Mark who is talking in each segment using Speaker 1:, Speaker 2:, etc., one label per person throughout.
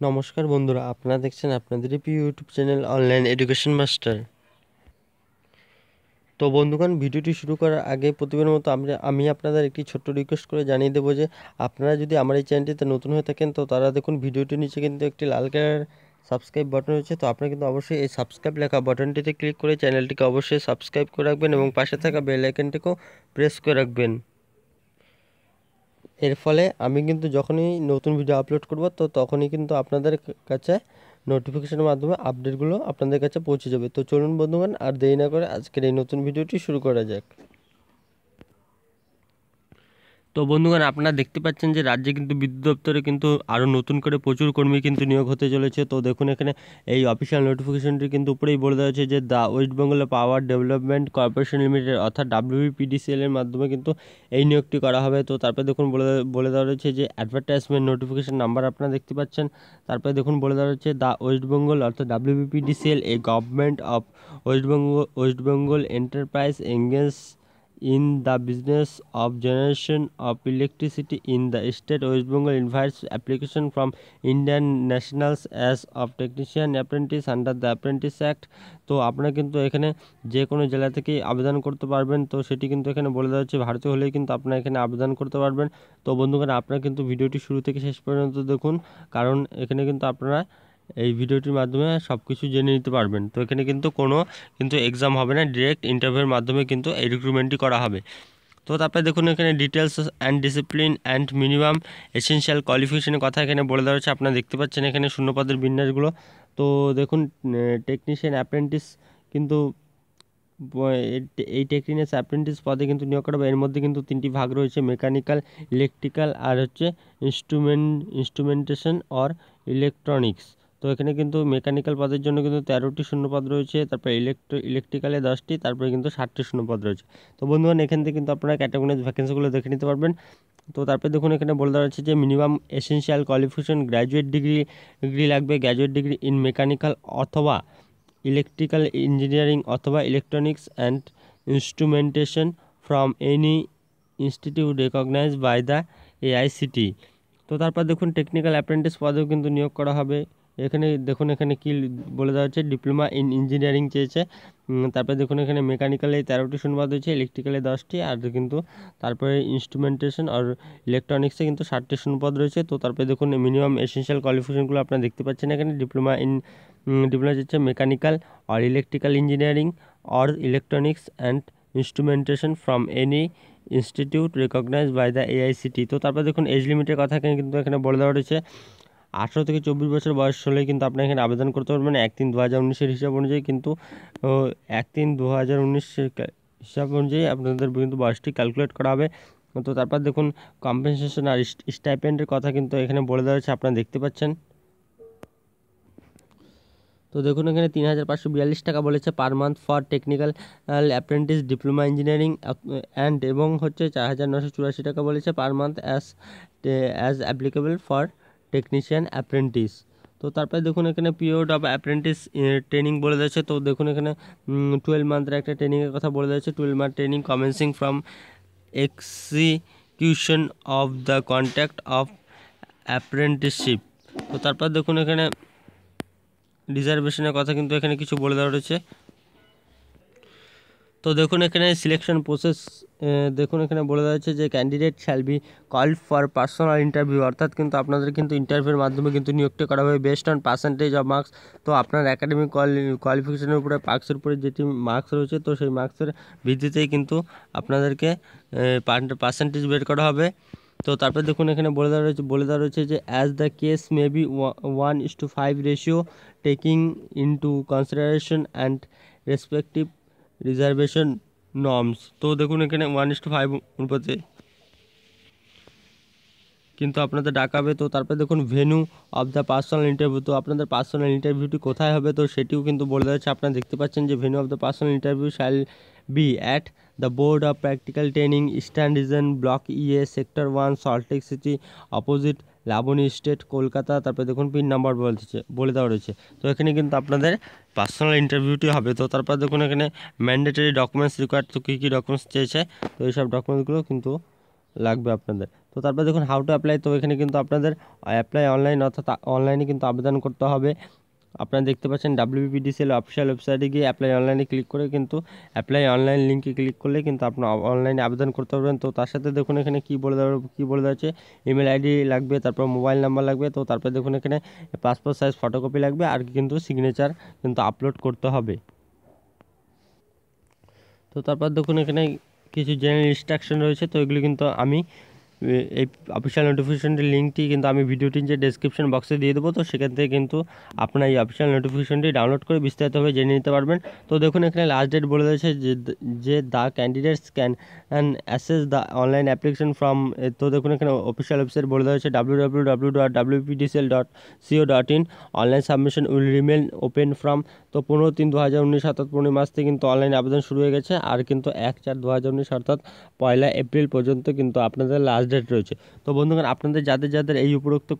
Speaker 1: নমস্কার বন্ধুরা, আপনারা দেখছেন আপনাদের YouTube channel online education master তো বন্ধুগণ, ভিডিওটি শুরু করার আগে প্রতিবার মতো আমরা, আমি আপনাদের একটি ছোট্ট রিকোয়েস্ট করে জানিয়ে দেবো যে, আপনারা যদি আমার এই চ্যানেলটিতে নতুন হয়ে থাকেন, তো তারা দেখুন ভিডিওটির নিচে কিন্তু একটি লাল কালার সাবস্ক্রাইব বাটন রয়েছে, তো আপনারা কিন্তু অবশ্যই এই সাবস্ক্রাইব লেখা বাটনটিতে ক্লিক করে চ্যানেলটিকে অবশ্যই সাবস্ক্রাইব করে রাখবেন এবং পাশে থাকা বেল আইকনটিকেও প্রেস করে রাখবেন। এর ফলে আমি কিন্তু যখনই নতুন ভিডিও আপলোড করব, তো তখনই কিন্তু আপনাদের কাছে নোটিফিকেশনের মাধ্যমে আপডেটগুলো আপনাদের কাছে পৌঁছে যাবে। তো চলুন বন্ধুগণ, আর দেরি না করে আজকের এই নতুন ভিডিওটি শুরু করা যাক। তো বন্ধুগণ, আপনারা দেখতে পাচ্ছেন যে রাজ্যে কিন্তু বিদ্যুৎ দপ্তরে কিন্তু আরও নতুন করে প্রচুর কর্মী কিন্তু নিয়োগ হতে চলেছে। তো দেখুন, এখানে এই অফিসিয়াল নোটিফিকেশনটি কিন্তু উপরেই বলে দেওয়া হয়েছে যে the West Bengal power development corporation limited, অর্থাৎ ডাব্লিউপিডিসিএল এর মাধ্যমে কিন্তু এই নিয়োগটি করা হবে। তো তারপরে দেখুন, বলে বলে দেওয়া রয়েছে যে অ্যাডভার্টাইজমেন্ট নোটিফিকেশন নাম্বার আপনারা দেখতে পাচ্ছেন। তারপরে দেখুন, বলে দেওয়া রয়েছে দ্য ওয়েস্ট বেঙ্গল, অর্থাৎ WBPDCL a government of West Bengal West Bengal enterprise engage in the business of generation of electricity in the state West Bengal invites application from Indian nationals as of technician apprentice under the apprentice act. তো আপনারা কিন্তু এখানে যে কোনো জেলা থেকেই আবেদন করতে পারবেন। তো সেটি কিন্তু এখানে বলে দেওয়া হচ্ছে ভারতীয় হলেই কিন্তু আপনারা এখানে আবেদন করতে পারবেন। তো বন্ধুগণ, আপনার কিন্তু ভিডিওটি শুরু থেকে শেষ পর্যন্ত দেখুন, কারণ এখানে কিন্তু আপনারা এই ভিডিওটির মাধ্যমে সব কিছু জেনে নিতে পারবেন। তো এখানে কিন্তু কোনো কিন্তু এক্সাম হবে না ডিরেক্ট ইন্টারভিউর মাধ্যমে কিন্তু এই রিক্রুটমেন্টটি করা হবে। তো তারপরে দেখুন এখানে details and discipline and minimum essential কোয়ালিফিকেশনের কথা এখানে বলে দেওয়া হচ্ছে আপনারা দেখতে পাচ্ছেন এখানে শূন্যপদের বিন্যাসগুলো। তো দেখুন টেকনিশিয়ান অ্যাপ্রেন্টিস কিন্তু এই টেকনিক্যাল অ্যাপ্রেন্টিস পদে কিন্তু নিয়োগ করা হবে। এর মধ্যে কিন্তু তিনটি ভাগ রয়েছে মেকানিক্যাল ইলেকট্রিক্যাল আর হচ্ছে ইনস্ট্রুমেন্ট ইনস্ট্রুমেন্টেশন অর ইলেকট্রনিক্স তো এখানে কিন্তু মেকানিক্যাল পদের জন্য কিন্তু তেরোটি শূন্যপদ রয়েছে, তারপরে ইলেকট্রো ইলেকট্রিক্যালে দশটি, তারপরে কিন্তু ষাটটি শূন্যপদ রয়েছে। তো বন্ধুগণ, এখান থেকে কিন্তু আপনারা ক্যাটাগরিজ ভ্যাকেন্সিগুলো দেখে নিতে পারবেন। তো তারপরে দেখুন, এখানে বলে দেওয়া হচ্ছে যে minimum essential qualification graduate degree degree লাগবে। গ্র্যাজুয়েট ডিগ্রি ইন মেকানিক্যাল অথবা ইলেকট্রিক্যাল ইঞ্জিনিয়ারিং অথবা electronics and instrumentation from any institute recognise by the AICTE তো তারপর দেখুন টেকনিক্যাল অ্যাপ্রেন্টিস পদেও কিন্তু নিয়োগ করা হবে। এখানে দেখুন, এখানে কি বলে দেওয়া হচ্ছে? ডিপ্লোমা ইন ইঞ্জিনিয়ারিং চেয়েছে। তারপরে দেখুন, এখানে মেকানিক্যালে তেরোটি শূন্যপদ হয়েছে ইলেকট্রিক্যালে দশটি, আর কিন্তু তারপরে ইনস্ট্রুমেন্টেশন আর ইলেকট্রনিক্সে কিন্তু ষাটটি শূন্যপদ রয়েছে। তো তারপরে দেখুন মিনিমাম এসেন্সিয়াল কোয়ালিফিকেশনগুলো আপনারা দেখতে পাচ্ছেন এখানে। ডিপ্লোমা ইন ডিপ্লোমা হচ্ছে mechanical R electrical engineering or electronics and instrumentation from any institute recognise by the AICTE তো তারপর দেখুন এজ লিমিটের কথা কিন্তু এখানে বলে দেওয়া রয়েছে। আঠেরো থেকে চব্বিশ বছর বয়স হলে কিন্তু আপনি এখানে আবেদন করতে পারবেন এক তিন দু হাজার উনিশের হিসাব অনুযায়ী কিন্তু এক তিন দু হাজার উনিশের হিসাব অনুযায়ী আপনাদের কিন্তু বয়সটি ক্যালকুলেট করা হবে। তো তারপর দেখুন কম্পেনসেশন আর স্টাইপেন্ডের কথা কিন্তু এখানে বলে দেওয়া হচ্ছে আপনারা দেখতে পাচ্ছেন। তো দেখুন, এখানে তিন হাজার পাঁচশো বিয়াল্লিশ টাকা বলেছে per month for technical apprentice diploma engineering and এবং হচ্ছে চার হাজার নশো চুরাশি টাকা বলেছে per month as as applicable for technician apprentice তো তারপরে দেখুন এখানে পিরিয়ড অফ অ্যাপ্রেন্টিস ট্রেনিং বলে দিয়েছে। তো দেখুন এখানে টুয়েলভ মান্থের একটা ট্রেনিংয়ের কথা বলে দিয়েছে। Twelve month training commencing from execution of the contact of apprenticeship তো তারপর দেখুন এখানে রিজার্ভেশনের কথা কিন্তু এখানে কিছু বলে দেওয়া রয়েছে। তো দেখুন এখানে সিলেকশন প্রসেস দেখুন এখানে বলে দেওয়া হচ্ছে যে candidate shall be called for personal interview অর্থাৎ কিন্তু আপনাদের কিন্তু ইন্টারভিউর মাধ্যমে কিন্তু নিয়োগটা করা হবে best on percentage of marks তো আপনার একাডেমিক কোয়ালিফিকেশনের উপরে মার্কসের উপরে যেটি মার্কস রয়েছে, তো সেই মার্কসের ভিত্তিতেই কিন্তু আপনাদেরকে পার্সেন্টেজ বের করা হবে। তো তারপরে দেখুন এখানে বলে দেওয়া রয়েছে, বলে দেওয়া রয়েছে যে as the case may be one is to five ratio taking into consideration and respective reservation norms তো দেখুন এখানে ওয়ান ইস টু ফাইভ অনুপাতে কিন্তু আপনাদের ডাকাবে তো তারপরে দেখুন venue of the personal interview তো আপনাদের পার্সোনাল ইন্টারভিউটি কোথায় হবে তো সেটিও কিন্তু বলে যাচ্ছে আপনারা দেখতে পাচ্ছেন যে venue of the personal interview shall be at the board of practical training eastern region block EA sector one Salt Lake city opposite Labony state, Kolkata, তারপরে দেখুন পিন নাম্বার বলছে, বলে দেওয়া রয়েছে। তো এখানে কিন্তু আপনাদের পার্সোনাল ইন্টারভিউটি হবে। তো তারপর দেখুন এখানে ম্যান্ডেটরি ডকুমেন্টস রিকোয়ার্ড তো কী কী ডকুমেন্টস চেয়েছে, তো এইসব ডকুমেন্টসগুলো কিন্তু লাগবে আপনাদের। তো তো তারপর দেখুন হাউ টু অ্যাপ্লাই তো এখানে কিন্তু আপনাদের অ্যাপ্লাই অনলাইন অর্থাৎ অনলাইনে কিন্তু আবেদন করতে হবে। আপনারা দেখতে পাচ্ছেন ডাব্লিউবিডিসিএল অফিসিয়াল ওয়েবসাইটে গিয়ে অ্যাপ্লাই অনলাইনে ক্লিক করে কিন্তু অ্যাপ্লাই অনলাইন লিঙ্কে ক্লিক করলে কিন্তু আপনার অনলাইনে আবেদন করতে পারবেন। তো তার সাথে দেখুন এখানে কী বলে দেওয়া কী বলে দেওয়া হচ্ছে ইমেল আইডি লাগবে, তারপর মোবাইল নাম্বার লাগবে, তো তারপর দেখুন এখানে পাসপোর্ট সাইজ ফটোকপি লাগবে আর কিন্তু সিগনেচার কিন্তু আপলোড করতে হবে। তো তারপর দেখুন এখানে কিছু জেনারেল ইনস্ট্রাকশন রয়েছে, তো এগুলি কিন্তু আমি এই অফিসিয়াল নোটিফিকেশনটির লিঙ্কটি কিন্তু আমি ভিডিওটির যে ডেসক্রিপশন বক্সে দিয়ে দেবো, তো সেখান থেকে কিন্তু আপনার এই অফিসিয়াল নোটিফিকেশনটি ডাউনলোড করে বিস্তারিতভাবে জেনে নিতে পারবেন। তো দেখুন, এখানে লাস্ট ডেট বলে দিয়েছে যে যে the candidates can assess the online application from তো দেখুন, এখানে অফিসিয়াল ওয়েবসাইট বলে দেওয়া হয়েছে W W W dot WPDCL dot CO dot in online submission will remain open from তো পনেরো তিন দু হাজার উনিশ অর্থাৎ পনেরো মাস থেকে কিন্তু অনলাইন আবেদন শুরু হয়ে গেছে। আর কিন্তু এক চার দু হাজার উনিশ অর্থাৎ পয়লা এপ্রিল পর্যন্ত কিন্তু আপনাদের লাস্ট ডেট রয়েছে। তো বন্ধুগণ, আপনাদের যাদের যাদের এই উপরোক্ত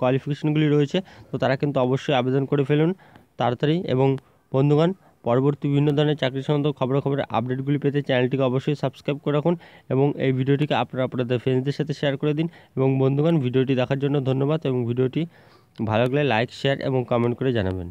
Speaker 1: কোয়ালিফিকেশনগুলি রয়েছে, তো তারা কিন্তু অবশ্যই আবেদন করে ফেলুন তাড়াতাড়ি এবং বন্ধুগণ, পরবর্তী বিভিন্ন ধরনের চাকরি সংক্রান্ত খবরাখবরের আপডেটগুলি পেতে চ্যানেলটিকে অবশ্যই সাবস্ক্রাইব করে রাখুন এবং এই ভিডিওটিকে আপনারা আপনাদের ফ্রেন্ডসদের সাথে শেয়ার করে দিন এবং বন্ধুগণ, ভিডিওটি দেখার জন্য ধন্যবাদ এবং ভিডিওটি ভালো লাগলে লাইক শেয়ার এবং কমেন্ট করে জানাবেন।